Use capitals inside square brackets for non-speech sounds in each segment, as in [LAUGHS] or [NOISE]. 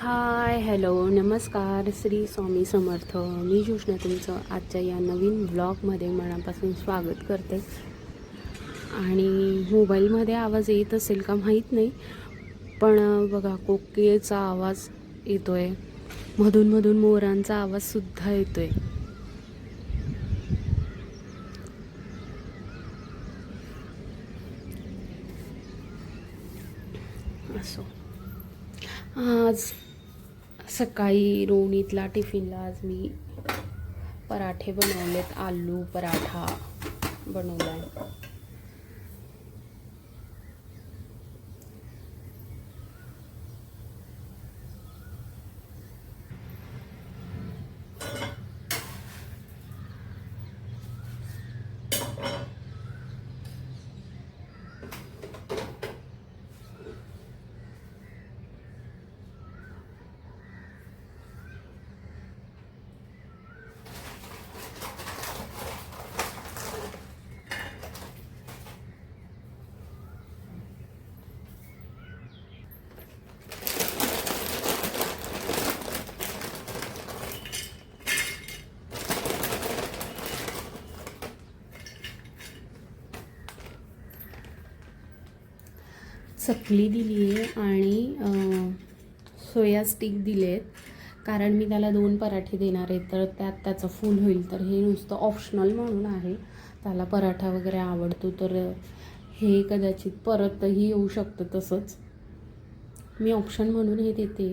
Hi hello नमस्कार श्री स्वामी समर्थ. मी जोशना तुमचं आजच्या या नवीन ब्लॉगमध्ये मनापासून स्वागत करते. आणि मोबाईलमध्ये आवाज येत असेल का माहीत नाही पण बघा कोकिळेचा आवाज येतो आहे मधून मधून मोरांचा आवाजसुद्धा येतो आहे असो. आज सकाळी रोणीतला टिफिनला आज मी पराठे बनवलेत आलू पराठा बनवला आहे चकली दिली आहे आणि सोया स्टिक दिले आहेत. कारण मी त्याला दोन पराठे देणार आहे तर त्यात त्याचं फुल होईल. तर हे नुसतं ऑप्शनल म्हणून आहे. त्याला पराठा वगैरे आवडतो तर हे कदाचित परतही येऊ शकतं तसंच. मी ऑप्शन म्हणून हे देते.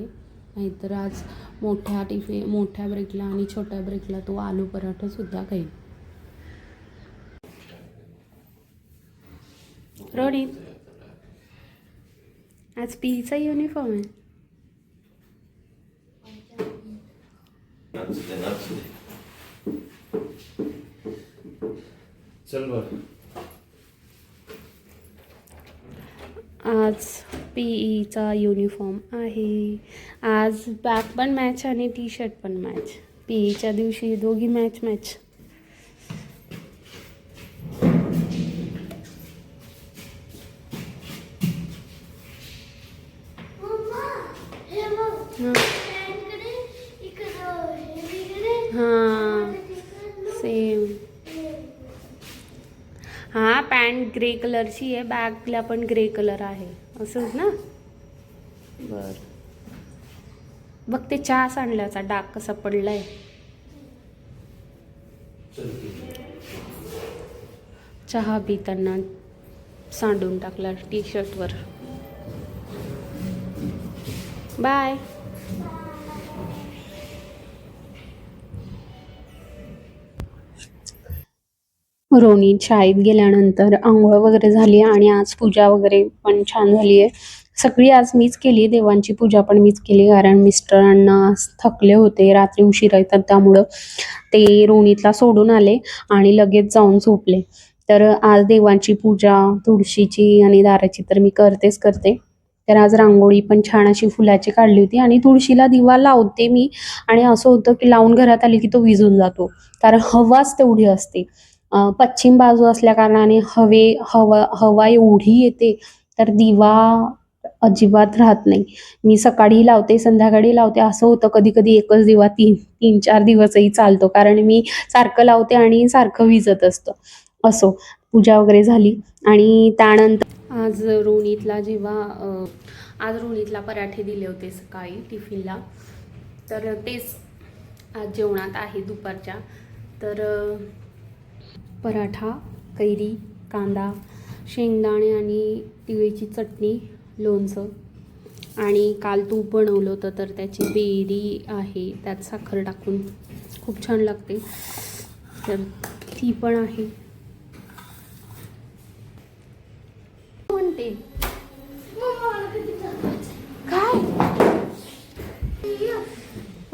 नाहीतर आज मोठ्या टिफे मोठ्या ब्रेकला आणि छोट्या ब्रेकला तो आलू पराठासुद्धा खाईल. रोणी आज पीचा युनिफॉर्म आहे. चल आज पी ईचा युनिफॉर्म आहे. आज बॅग पण मॅच आणि टी शर्ट पण मॅच पी ईच्या दिवशी दोघी मॅच मॅच हां सेम हां पॅन्ट ग्रे कलरची आहे बॅगला पण ग्रे कलर आहे. असंच ना? बर. बघ ते चहा सांडल्याचा डाग कसा पडलाय. चहा पिताना सांडून टाकला टी शर्टवर बाय रोनी शाळेत गेल्यानंतर आंघोळ वगैरे झाली आणि आज पूजा वगैरे पण छान झाली आहे. सगळी आज मीच केली देवांची पूजा पण मीच केली कारण मिस्टरांना थकले होते. रात्री उशिरा येतात त्यामुळं ते रोनीतला सोडून आले आणि लगेच जाऊन झोपले. तर आज देवांची पूजा तुळशीची आणि दाराची तर मी करतेच करते. तर आज रांगोळी पण छान अशी फुलाची काढली होती आणि तुळशीला दिवा लावते मी. आणि असं होतं की लावून घरात आली की तो विजून जातो. कारण हवाच तेवढी असते. पश्चिम बाजू असल्या कारणाने हवे हवा हवा एवढी येते तर दिवा अजिबात राहत नाही. मी सकाळी लावते संध्याकाळी लावते. असं होतं कधी कधी एकच दिवा तीन तीन चार दिवसही चालतो. कारण मी सारखं लावते आणि सारखं विजत असतं. असो पूजा वगैरे झाली. आणि त्यानंतर आज रोणीतला जेव्हा आज रोणीतला पराठे दिले होते सकाळी टिफिनला तर तेच आज जेवणात आहे दुपारच्या. तर पराठा कैरी कांदा शेंगदाणे आणि तिळीची चटणी लोणचं आणि काल तूप बनवलं होतं तर त्याची बेरी आहे त्यात साखर टाकून खूप छान लागते. तर ती पण आहे. म्हणते. काय?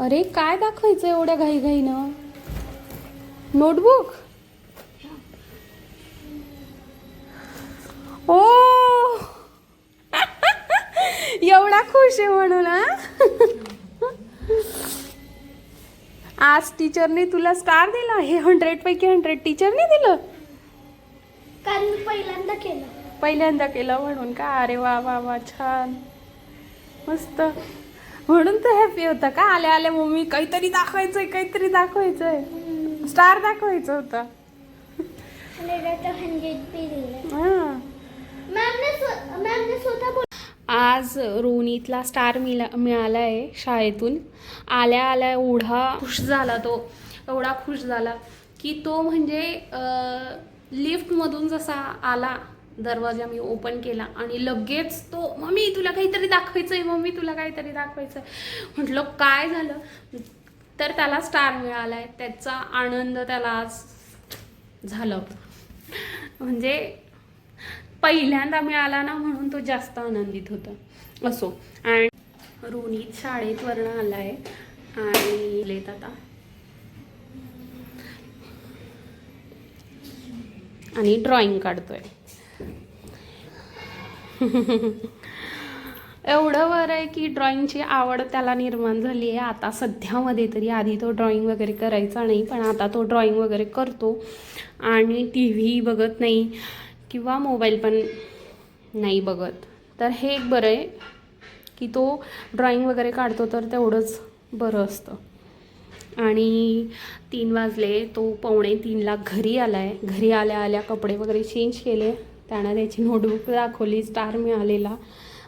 अरे काय दाखवायचं एवढ्या घाईघाईनं? नोटबुक ओ! एवढा खुश आहे म्हणून? आज टीचरने तुला स्टार दिला? हे हंड्रेड पैकी हंड्रेड टीचरने दिलं? कारण पहिल्यांदा केलं. पहिल्यांदा केलं म्हणून का? अरे वा वा वा छान. मस्त. म्हणून तर हॅपी होता का? आल्या आल्या मम्मी काहीतरी दाखवायचंय काहीतरी दाखवायचंय. स्टार दाखवायचं होतं. हां. आज रोनीतला स्टार मिला मिळाला आहे शाळेतून. आल्या आल्या एवढा खुश झाला तो. एवढा खुश झाला की तो म्हणजे लिफ्टमधून जसा आला दरवाजा मी ओपन केला आणि लगेच तो मम्मी तुला काहीतरी दाखवायचं आहे मम्मी तुला काहीतरी दाखवायचं आहे म्हटलं काय झालं? तर त्याला स्टार मिळाला आहे त्याचा आनंद त्याला आज झालं. म्हणजे पहिल्यांदा मिळाला ना म्हणून तो जास्त आनंदित होता. असो. आणि रोनित शाळेत वर्ण आला आहे आणि लेत आता. आणि ड्रॉइंग काढतोय. [LAUGHS] एवढं बरं आहे की ड्रॉइंगची आवड त्याला निर्माण झाली आहे. आता सध्यामध्ये तरी आधी तो ड्रॉइंग वगैरे करायचा नाही पण आता तो ड्रॉइंग वगैरे करतो. आणि टी व्ही बघत नाही किंवा मोबाईल पण नाही बघत. तर हे एक बरं आहे की तो ड्रॉइंग वगैरे काढतो तर तेवढंच बरं असतं. आणि तीन वाजले तो पावणे तीनला घरी आला आहे घरी आल्या आल्या कपडे वगैरे चेंज केले. त्यानं त्याची नोटबुक दाखवली स्टार मिळालेला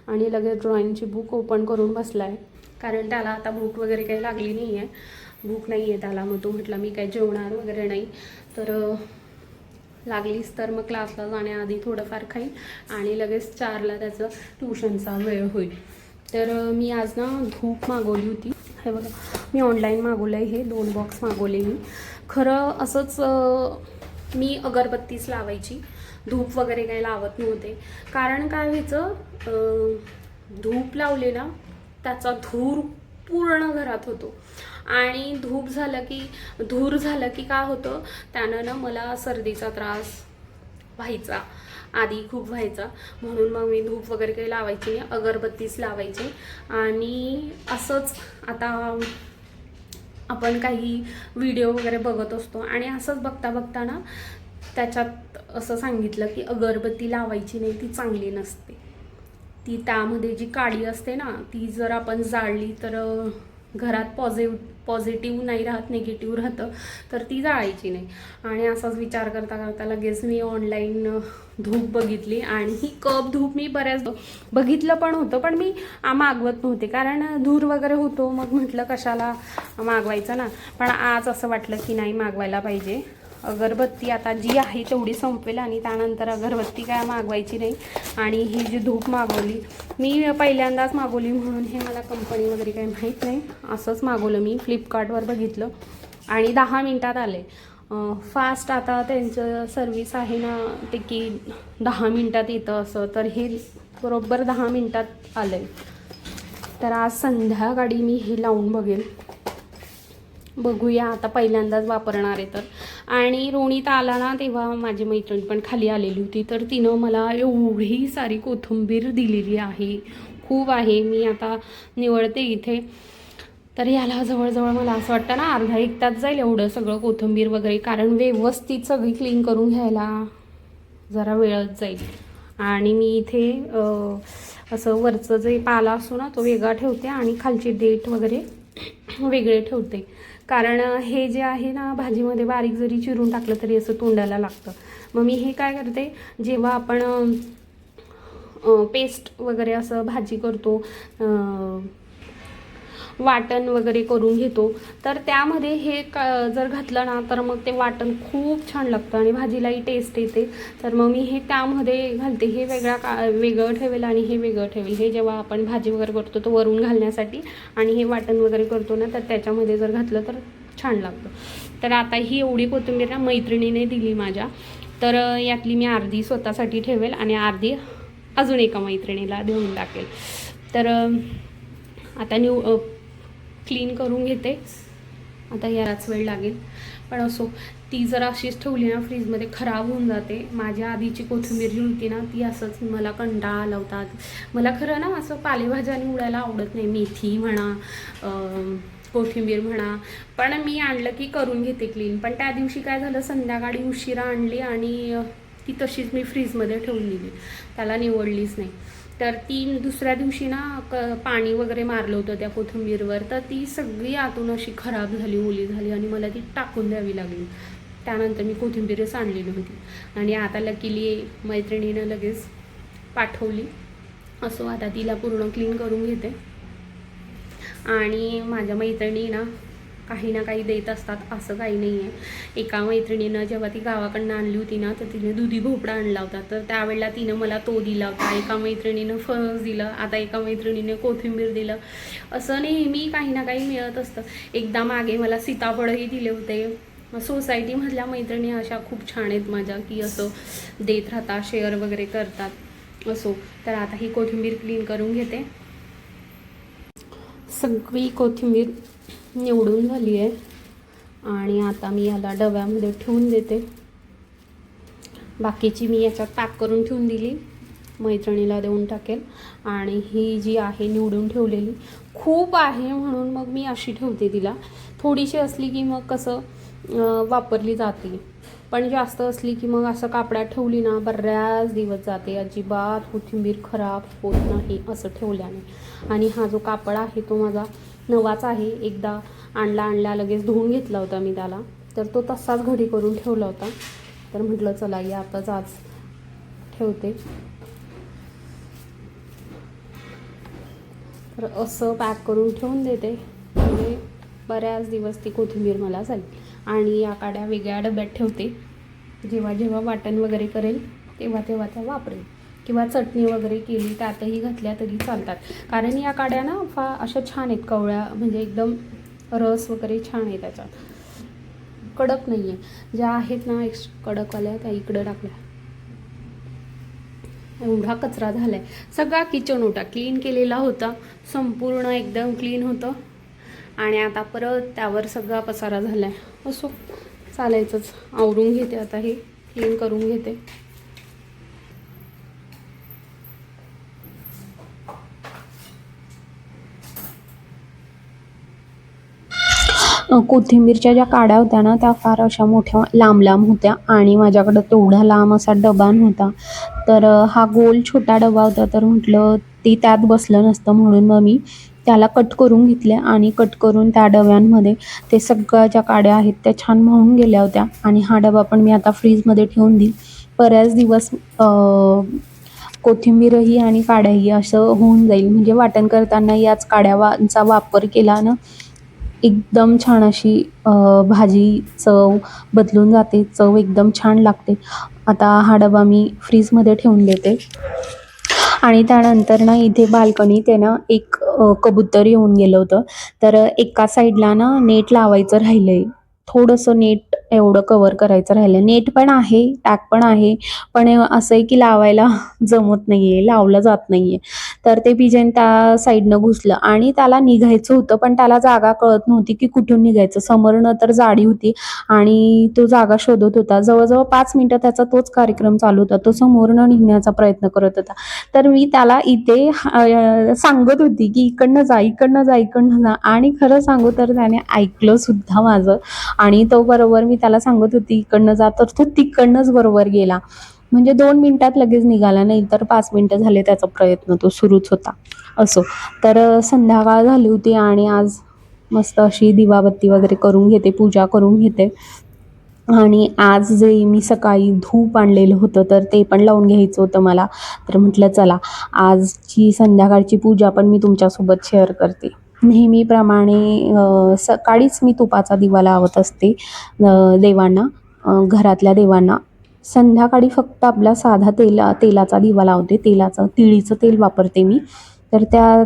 आणि लगेच ड्रॉइंगची बुक ओपन करून बसला आहे कारण त्याला आता भूक वगैरे काही लागली नाही आहे भूक नाही आहे त्याला मग तो म्हटला मी काही जेवणार वगैरे नाही. तर लागलीच तर मग क्लासला जाण्याआधी थोडंफार खाईल आणि लगेच चारला त्याचं ट्युशनचा वेळ होईल. तर मी आज ना धूप मागवली होती. हे बघा मी ऑनलाईन मागवलं आहे हे दोन बॉक्स मागवले मी. खरं असंच मी अगरबत्तीच लावायची. धूप वगैरे काही लावत नव्हते. कारण काय व्हायचं धूप लावले ना त्याचा धूर पूर्ण घरात होतो. आणि धूप झालं की धूर झालं की काय होतं त्यानं ना मला सर्दीचा त्रास व्हायचा. आधी खूप व्हायचा. म्हणून मग मी धूप वगैरे काही लावायची अगरबत्तीच लावायची. आणि असंच आता आपण काही व्हिडिओ वगैरे बघत असतो. आणि असंच बघता बघता ना त्याच्यात असं सांगितलं की अगरबत्ती लावायची नाही ती चांगली नसते. ती त्यामध्ये जी काडी असते ना ती जर आपण जाळली तर घरात पॉझिटिव्ह पॉझिटिव्ह नाही राहत निगेटिव्ह राहतं तर ती जाळायची नाही. आणि असाच विचार करता करता लगेच मी ऑनलाईन धूप बघितली आणि ही कप धूप मी बऱ्याच बघितलं पण होतं पण मी मागवत नव्हते. कारण धूर वगैरे होतो मग म्हटलं कशाला मागवायचं ना. पण आज असं वाटलं की नाही मागवायला पाहिजे. अगरबत्ती आता जी आहे तेवढी संपवेल आणि त्यानंतर अगरबत्ती काय मागवायची नाही. आणि ही जी धूप मागवली मी पहिल्यांदाच मागवली म्हणून हे मला कंपनी वगैरे काही माहीत नाही. असंच मागवलं मी फ्लिपकार्टवर बघितलं. आणि दहा मिनटात आले. फास्ट आता त्यांचं सर्विस आहे ना ते की दहा मिनटात येतं असं. तर हे बरोबर दहा मिनटात आलं आहे तर आज संध्याकाळी मी हे लावून बघेल. बघूया आता पहिल्यांदाच वापरणार आहे तर. आणि रोणीत आला ना तेव्हा माझी मैत्रीण पण खाली आलेली होती. तर तिनं मला एवढी सारी कोथिंबीर दिलेली आहे. खूप आहे. मी आता निवडते इथे. तर याला जवळजवळ मला असं वाटतं ना अर्धा एक तास जाईल एवढं सगळं कोथिंबीर वगैरे. कारण व्यवस्थित सगळी क्लीन करून घ्यायला जरा वेळच जाईल. आणि मी इथे असं वरचं जे पाला असतो ना तो वेगळा ठेवते आणि खालची डेट वगैरे वेगळे ठेवते. कारण हे जे आहे ना भाजीमध्ये बारीक जरी चिरून टाकलं तरी असं तोंडाला लागतं. मग मी हे काय करते जेव्हा आपण पेस्ट वगैरे असं भाजी करतो वाटण वगैरे करून घेतो. तर त्यामध्ये हे क जर घातलं ना तर मग ते वाटण खूप छान लागतं आणि भाजीलाही टेस्ट येते. तर मग मी हे त्यामध्ये घालते. हे वेगळा का वेगळं ठेवेल आणि हे वेगळं ठेवेल. हे जेव्हा आपण भाजी वगैरे करतो तो वरून घालण्यासाठी आणि हे वाटण वगैरे करतो ना तर त्याच्यामध्ये जर घातलं तर छान लागतं. तर आता ही एवढी कोथिंबीर ना मैत्रिणीने दिली माझ्या. तर यातली मी अर्धी स्वतःसाठी ठेवेल आणि अर्धी अजून एका मैत्रिणीला देऊन टाकेल. तर आता न्यू क्लीन करून घेते. आता यालाच वेळ लागेल. पण असो ती जर अशीच ठेवली ना फ्रीजमध्ये खराब होऊन जाते. माझ्या आधीची कोथिंबीर जी होती ना ती असंच मला कंटाळा आलवतात मला खरं ना असं पालेभाज्या निवडायला आवडत नाही. मेथी म्हणा कोथिंबीर म्हणा. पण मी आणलं की करून घेते क्लीन. पण त्या दिवशी काय झालं संध्याकाळी उशिरा आणली आणि ती तशीच मी फ्रीजमध्ये ठेवून दिली. त्याला निवडलीच नाही. तर ती दुसऱ्या दिवशी ना क पाणी वगैरे मारलं होतं त्या कोथिंबीरवर. तर ती सगळी आतून अशी खराब झाली ओली झाली आणि मला ती टाकून द्यावी लागली. त्यानंतर मी कोथिंबीरच आणलेली होती. आणि आता लकीली मैत्रिणीनं लगेच पाठवली. असो आता तिला पूर्ण क्लीन करून घेते. आणि माझ्या मैत्रिणी ना काही ना काही देत असतात असं काही नाही आहे एका मैत्रिणीनं जेव्हा ती गावाकडनं आणली होती ना तर तिने दुधी भोपळा आणला होता. तर त्यावेळेला तिनं मला तो दिला होता. एका मैत्रिणीनं फणस दिलं आता एका मैत्रिणीने कोथिंबीर दिलं. असं नेहमी काही ना काही मिळत असतं. एकदा मागे मला सीताफळही दिले होते. सोसायटीमधल्या मैत्रिणी अशा खूप छान आहेत माझ्या की असं देत राहतात शेअर वगैरे करतात असो. तर आता ही कोथिंबीर क्लीन करून घेते. सगळी कोथिंबीर निवडून झाली आहे. आणि आता मी याला डब्यामध्ये ठेवून देते. बाकीची मी याच्यात पॅक करून ठेवून दिली. मैत्रिणीला देऊन टाकेल. आणि ही जी आहे निवडून ठेवलेली खूप आहे म्हणून मग मी अशी ठेवते तिला. थोडीशी असली की मग कसं वापरली जाते. पण जास्त असली की मग असं कापडात ठेवली ना बऱ्याच दिवस जाते. अजिबात कोथिंबीर खराब होत नाही असं ठेवल्याने. आणि हा जो कापड आहे तो माझा नवाच आहे. एकदा आणला आणला लगेच धुवून घेतला होता मी त्याला. तर तो तसाच घडी करून ठेवला होता. तर म्हटलं चला या आताच आज ठेवते. तर असं पॅक करून ठेवून देते. म्हणजे बऱ्याच दिवस ती कोथिंबीर मला झाली. आणि या काड्या वेगळ्या डब्यात ठेवते. जेव्हा जेव्हा वाटण वगैरे करेल तेव्हा तेव्हा त्या वापरेल. किंवा चटणी वगैरे केली त्यातही घातल्या तरी चालतात. कारण या काड्या ना फा अशा छान आहेत कवळ्या म्हणजे एकदम रस वगैरे छान आहे त्याच्यात. कडक नाही आहे ज्या आहेत ना एक्स कडकवाल्या त्या इकडं टाकल्या. एवढा कचरा झाला आहे सगळा किचन होता क्लीन केलेला होता. संपूर्ण एकदम क्लीन होतं. आणि आता परत त्यावर सगळा पसारा झाला आहे असो. चालायचंच. आवरून घेते आता हे. क्लीन करून घेते. कोथिंबीरच्या ज्या काड्या होत्या ना त्या फार अशा मोठ्या लांब लांब होत्या आणि माझ्याकडं तेवढा लांब असा डबा नव्हता. तर हा गोल छोटा डबा होता तर म्हटलं ते त्यात बसलं नसतं म्हणून मग मी त्याला कट करून घेतले आणि कट करून त्या डब्यांमध्ये ते सगळ्या ज्या काड्या आहेत त्या छान म्हणून गेल्या होत्या. आणि हा डबा पण मी आता फ्रीजमध्ये ठेवून देईल बऱ्याच दिवस कोथिंबीरही आणि काड्याही असं होऊन जाईल. म्हणजे वाटण करताना याच काड्याचा वापर केला ना एकदम छान अशी भाजी चव बदलून जाते. चव एकदम छान लागते. आता हा डबा मी फ्रीजमध्ये ठेवून देते. आणि त्यानंतर ना इथे बाल्कनीत आहे ना एक कबूतर येऊन गेलं होतं. तर एका साईडला ना नेट लावायचं राहिलं आहे थोडंसं नेट एवढं कवर करायचं राहिलं. नेट पण आहे टॅग पण आहे पण असं आहे की लावायला [LAUGHS] जमत नाही आहे लावलं जात नाही आहे तर ते पिजन त्या साईडनं घुसलं आणि त्याला निघायचं होतं पण त्याला जागा कळत नव्हती की कुठून निघायचं. समोरनं तर जाडी होती आणि तो जागा शोधत होता. जवळजवळ पाच मिनटं त्याचा तोच कार्यक्रम चालू होता. तो समोरनं निघण्याचा प्रयत्न करत होता. तर मी त्याला इथे सांगत होती की इकडनं जा इकडनं जा इकडनं जा. आणि खरं सांगू तर त्याने ऐकलं सुद्धा माझं. आणि तो बरोबर मी त्याला सांगत होती इकडनं जा. तर तो तिकडनंच बरोबर गेला. म्हणजे दोन मिनिटात लगेच निघाला नाही तर पाच मिनटं झाले त्याचा प्रयत्न तो सुरूच होता. असो. तर संध्याकाळ झाली होती आणि आज मस्त अशी दिवाबत्ती वगैरे करून घेते पूजा करून घेते. आणि आज जे मी सकाळी धूप आणलेलं होतं तर ते पण लावून घ्यायचं होतं मला. तर म्हटलं चला आजची संध्याकाळची पूजा पण मी तुमच्यासोबत शेअर करते. नेहमीप्रमाणे सकाळीच मी तुपाचा दिवा लावत असते देवांना घरातल्या देवांना. संध्याकाळी फक्त आपला साधा तेला तेलाचा दिवा लावते तेलाचं तिळीचं तेल वापरते मी. तर त्या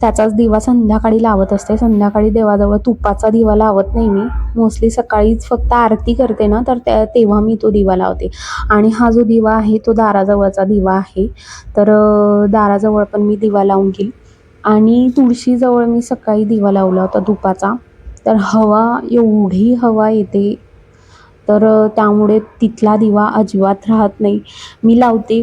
त्याचाच दिवा संध्याकाळी लावत असते. संध्याकाळी देवाजवळ तुपाचा दिवा लावत नाही मी. मोस्टली सकाळीच फक्त आरती करते ना तर त्या तेव्हा मी तो दिवा लावते. आणि हा जो दिवा आहे तो दाराजवळचा दिवा आहे. तर दाराजवळ पण मी दिवा लावून घेईल. आणि तुळशीजवळ मी सकाळी दिवा लावला होता तुपाचा तर हवा एवढी हवा येते. तर त्यामुळे तिथला दिवा अजिबात राहत नाही. मी लावते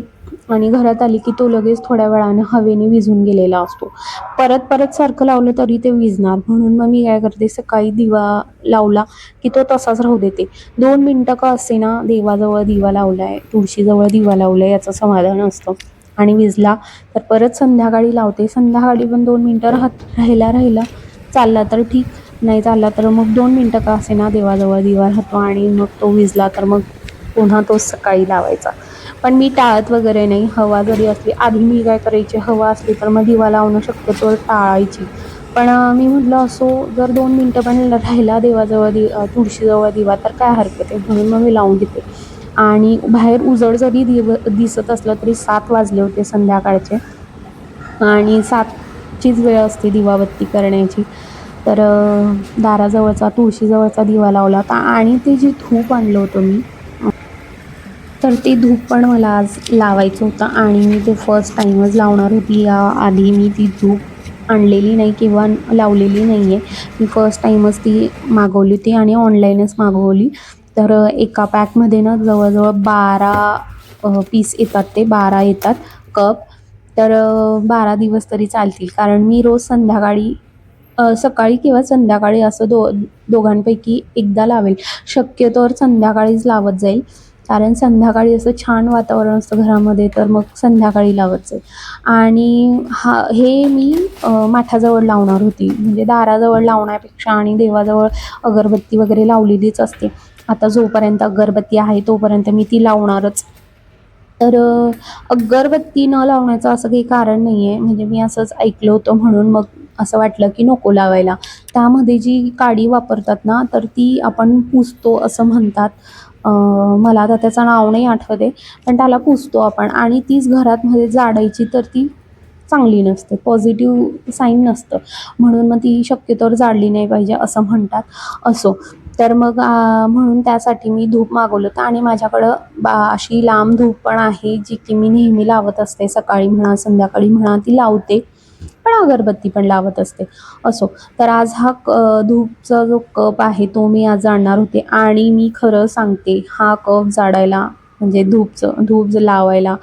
आणि घरात आली की तो लगेच थोड्या वेळानं हवेने विझून गेलेला असतो. परत परत सारखं लावलं तरी ते विझणार. म्हणून मग मी काय करते सकाळी दिवा लावला की तो तसाच राहू देते. दोन मिनटं का असे ना देवाजवळ दिवा लावला आहे तुळशीजवळ दिवा लावला आहे याचं समाधान असतं. आणि विजला तर परत संध्याकाळी लावते. संध्याकाळी पण दोन मिनटं राहत राहिला राहिला. चालला तर ठीक नाही चालला तर मग दोन मिनटं का असे ना देवाजवळ दिवा राहतो आणि मग तो विजला तर मग पुन्हा तोच सकाळी लावायचा. पण मी टाळत वगैरे नाही हवा जरी असली आधी मी काय करायची हवा असली तर मग दिवा लावणं शक्यतो टाळायची. पण मी म्हटलं असो जर दोन मिनटं पण राहिला देवाजवळ दि तुळशीजवळ दिवा तर काय हरकत आहे? म्हणून मग मी लावून घेते. आणि बाहेर उजळ जरी दिव दिसत असलं तरी सात वाजले होते संध्याकाळचे. आणि सातचीच वेळ असते दिवाबत्ती करण्याची. तर दाराजवळचा तुळशीजवळचा दिवा लावला होता आणि ते जे धूप आणलं होतं मी तर ते धूप पण मला आज लावायचं होतं आणि मी ते फर्स्ट टाईमच लावणार होती. या आधी मी ती धूप आणलेली नाही किंवा लावलेली नाही आहे मी फर्स्ट टाईमच ती मागवली होती आणि ऑनलाईनच मागवली. तर एका पॅकमध्ये ना जवळजवळ बारा पीस येतात ते बारा येतात कप. तर बारा दिवस तरी चालतील. कारण मी रोज संध्याकाळी सकाळी किंवा संध्याकाळी असं दो दोघांपैकी एकदा लावेल. शक्यतोवर संध्याकाळीच लावत जाईल. कारण संध्याकाळी असं छान वातावरण असतं घरामध्ये तर मग संध्याकाळी लावत जाईल. आणि हा हे मी माठाजवळ लावणार होती. म्हणजे दाराजवळ लावण्यापेक्षा आणि देवाजवळ अगरबत्ती वगैरे लावलेलीच असते. आता जोपर्यंत अगरबत्ती आहे तोपर्यंत मी ती लावणारच. तर अगरबत्ती न लावण्याचं असं काही कारण नाही आहे म्हणजे मी असंच ऐकलं होतं म्हणून मग असं वाटलं की नको लावायला. त्यामध्ये जी काडी वापरतात ना तर ती आपण पुसतो असं म्हणतात. मला आता त्याचं नाव नाही आठवत आहे पण त्याला पुसतो आपण. आणि तीच घरात मध्ये जाडायची तर ती चांगली नसते. पॉझिटिव्ह साईन नसतं. म्हणून मग ती शक्यतोवर जाळली नाही पाहिजे असं म्हणतात. असो. तर मग म्हणून त्यासाठी मी धूप मागवलं होतं. आणि माझ्याकडं बा अशी लांब धूप पण आहे जी की मी नेहमी लावत असते. सकाळी म्हणा संध्याकाळी म्हणा ती लावते. पण अगरबत्ती पण लावत असते. असो. तर आज हा क धूपचा जो कप आहे तो मी आज जाणणार होते. आणि मी खरं सांगते हा कप जाडायला म्हणजे धूपचं धूप लावायला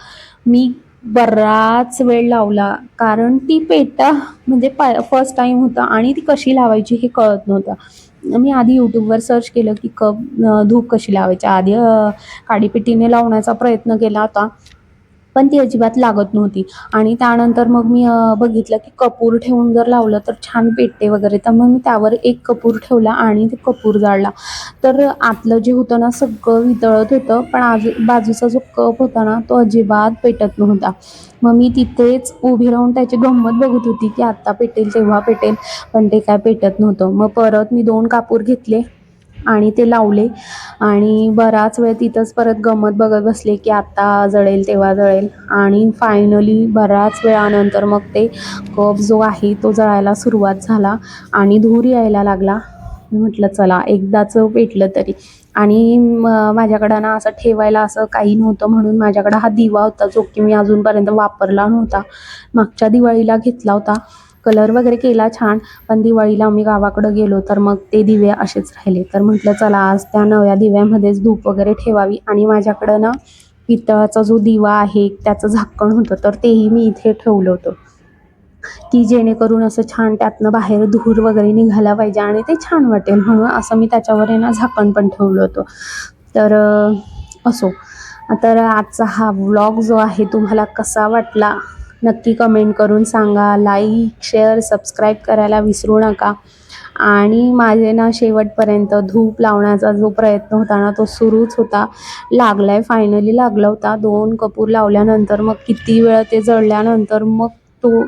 मी बराच वेळ लावला. कारण ती पेटा म्हणजे पा फर्स्ट टाईम होता. आणि ती कशी लावायची हे कळत नव्हतं. मी आधी यूट्यूबवर सर्च केलं की कप धूप कशी लावायची. आधी काडीपिटीने लावण्याचा प्रयत्न केला होता. पण ती अजिबात लागत नव्हती. आणि त्यानंतर मग मी बघितलं की कपूर ठेवून जर लावलं तर छान पेटते वगैरे. तर मग मी त्यावर एक कपूर ठेवला आणि ते कपूर जाळला. तर आतलं जे होतं ना सगळं वितळत होतं. पण आजू बाजूचा जो कप होता ना तो अजिबात पेटत नव्हता. मग मी तिथेच उभी राहून त्याची गंमत बघत होती की आत्ता पेटेल तेव्हा पेटेल. पण ते काय पेटत नव्हतं. मग परत मी दोन कापूर घेतले. आणि ते लावले. आणि बराच वेळ तिथंच परत गंमत बघत बसले की आत्ता जळेल तेव्हा जळेल. आणि फायनली बराच वेळानंतर मग ते कप जो आहे तो जळायला सुरुवात झाला आणि धूर यायला लागला. मी म्हटलं चला एकदाचं पेटलं तरी. आणि माझ्याकडं ना असं ठेवायला असं काही नव्हतं म्हणून माझ्याकडं हा दिवा होता जो की मी अजूनपर्यंत वापरला नव्हता. मागच्या दिवाळीला घेतला होता. कलर वगैरे केला छान पण दिवाळीला आम्ही गावाकडं गेलो तर मग ते दिवे असेच राहिले. तर म्हटलं चला आज त्या नव्या दिव्यामध्येच धूप वगैरे ठेवावी. आणि माझ्याकडं ना पितळाचा जो दिवा आहे त्याचं झाकण होतं तर तेही मी इथे ठेवलं होतं. की जेणेकरून असं छान त्यातनं बाहेर धूर वगैरे निघाला पाहिजे आणि ते छान वाटेल म्हणून असं मी त्याच्यावर आहे ना झाकण पण ठेवलं होतं. तर असो. तर आजचा हा व्लॉग जो आहे तुम्हाला कसा वाटला? नक्की कमेंट करून सांगा. लाईक शेअर सबस्क्राईब करायला विसरू नका. आणि माझे ना शेवटपर्यंत धूप लावण्याचा जो प्रयत्न होता ना तो सुरूच होता. लागला आहे फायनली लागला होता. दोन कपूर लावल्यानंतर मग किती वेळ ते जळल्यानंतर मग तो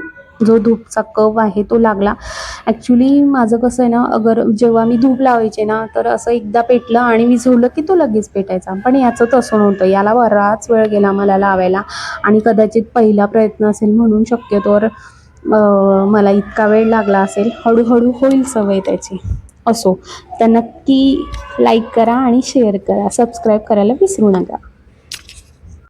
जो धूपचा कप आहे तो लागला. ॲक्च्युली माझं कसं आहे ना अगर जेव्हा मी धूप लावायचे ना तर असं एकदा पेटलं आणि विझवलं की तो लगेच पेटायचा. पण याचं तसं नव्हतं. याला बराच वेळ गेला मला लावायला. आणि कदाचित पहिला प्रयत्न असेल म्हणून शक्यतोवर मला इतका वेळ लागला असेल. हळूहळू होईल सवय त्याची. असो. तर नक्की लाईक करा आणि शेअर करा. सबस्क्राईब करायला विसरू नका.